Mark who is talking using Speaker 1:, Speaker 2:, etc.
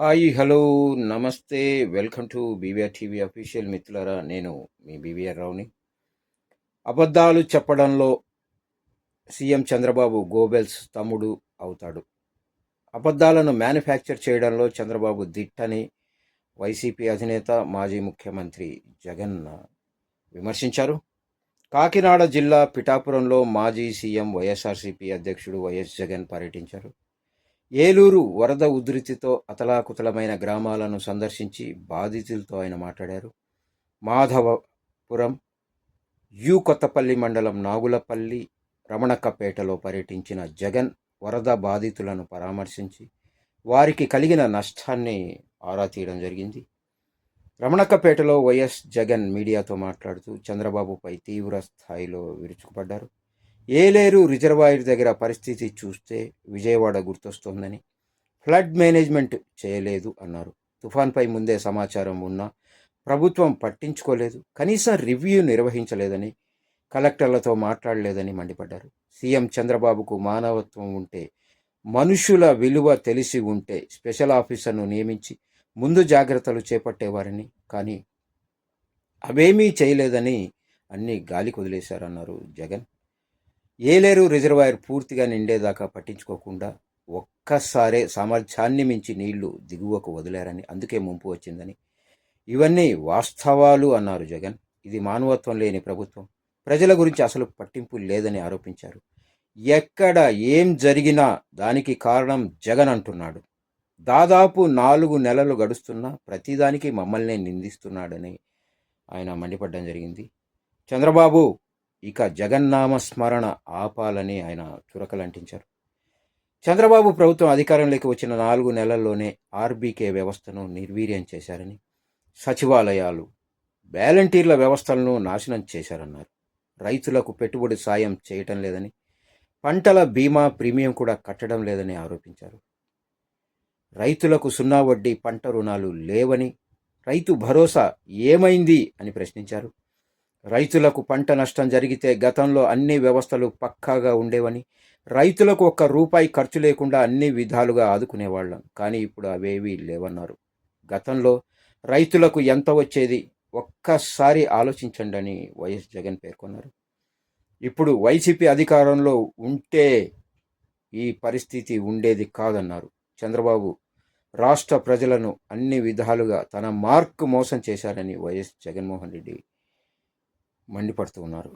Speaker 1: Hi hello నమస్తే. Welcome to BVR TV official మిత్రులరా నేను మీ బీవీఆర్ రావుని. అబద్ధాలు చెప్పడంలో సీఎం చంద్రబాబు గోబెల్స్ తమ్ముడు అవుతాడు. అబద్ధాలను మ్యానుఫ్యాక్చర్ చేయడంలో చంద్రబాబు దిట్టని వైసీపీ అధినేత మాజీ ముఖ్యమంత్రి జగన్ విమర్శించారు. కాకినాడ జిల్లా పిఠాపురంలో మాజీ సీఎం వైఎస్ఆర్సీపీ అధ్యక్షుడు వైఎస్ జగన్ పర్యటించారు. ఏలూరు వరద ఉధృతితో అతలాకుతలమైన గ్రామాలను సందర్శించి బాధితులతో ఆయన మాట్లాడారు. మాధవపురం యు కొత్తపల్లి మండలం నాగులపల్లి రమణక్కపేటలో పర్యటించిన జగన్ వరద బాధితులను పరామర్శించి వారికి కలిగిన నష్టాన్ని ఆరా తీయడం జరిగింది. రమణక్కపేటలో వైఎస్ జగన్ మీడియాతో మాట్లాడుతూ చంద్రబాబుపై తీవ్ర స్థాయిలో విరుచుకుపడ్డారు. ఏలేరు రిజర్వాయర్ దగ్గర పరిస్థితి చూస్తే విజయవాడ గుర్తొస్తోందని. ఫ్లడ్ మేనేజ్మెంట్ చేయలేదు అన్నారు. తుఫాన్పై ముందే సమాచారం ఉన్నా ప్రభుత్వం పట్టించుకోలేదు. కనీసం రివ్యూ నిర్వహించలేదని కలెక్టర్లతో మాట్లాడలేదని మండిపడ్డారు. సీఎం చంద్రబాబుకు మానవత్వం ఉంటే మనుషుల విలువ తెలిసి ఉంటే స్పెషల్ ఆఫీసర్ను నియమించి ముందు జాగ్రత్తలు చేపట్టేవారని కానీ అవేమీ చేయలేదని అన్ని గాలి కుదిలేశారన్నారు జగన్. ఏలేరు రిజర్వాయర్ పూర్తిగా నిండేదాకా పట్టించుకోకుండా ఒక్కసారే సామర్థ్యాన్ని మించి నీళ్ళు దిగువకు వదిలారని అందుకే ముంపు వచ్చిందని. ఇవన్నీ వాస్తవాలు అన్నారు జగన్. ఇది మానవత్వం లేని ప్రభుత్వం. ప్రజల గురించి అసలు పట్టింపు లేదని ఆరోపించారు. ఎక్కడ ఏం జరిగినా దానికి కారణం జగన్ అంటున్నాడు. దాదాపు నాలుగు నెలలు గడుస్తున్నా ప్రతిదానికి మమ్మల్నే నిందిస్తున్నాడని ఆయన మండిపడడం జరిగింది. చంద్రబాబు ఇక జగన్నామ స్మరణ ఆపాలని ఆయన చురకలంటించారు. చంద్రబాబు ప్రభుత్వం అధికారంలోకి వచ్చిన నాలుగు నెలల్లోనే ఆర్బీకే వ్యవస్థను నిర్వీర్యం చేశారని సచివాలయాలు వాలంటీర్ల వ్యవస్థలను నాశనం చేశారన్నారు. రైతులకు పెట్టుబడి సాయం చేయటం లేదని పంటల బీమా ప్రీమియం కూడా కట్టడం లేదని ఆరోపించారు. రైతులకు సున్నా వడ్డీ పంట రుణాలు లేవని రైతు భరోసా ఏమైంది అని ప్రశ్నించారు. రైతులకు పంట నష్టం జరిగితే గతంలో అన్ని వ్యవస్థలు పక్కాగా ఉండేవని రైతులకు ఒక్క రూపాయి ఖర్చు లేకుండా అన్ని విధాలుగా ఆదుకునేవాళ్ళం. కానీ ఇప్పుడు అవేవీ లేవన్నారు. గతంలో రైతులకు ఎంత వచ్చేది ఒక్కసారి ఆలోచించండి అని వైఎస్ జగన్ పేర్కొన్నారు. ఇప్పుడు వైసీపీ అధికారంలో ఉంటే ఈ పరిస్థితి ఉండేది కాదన్నారు. చంద్రబాబు రాష్ట్ర ప్రజలను అన్ని విధాలుగా తన మార్క్ మోసం చేశారని వైఎస్ జగన్మోహన్ రెడ్డి మండిపడుతూ ఉన్నారు.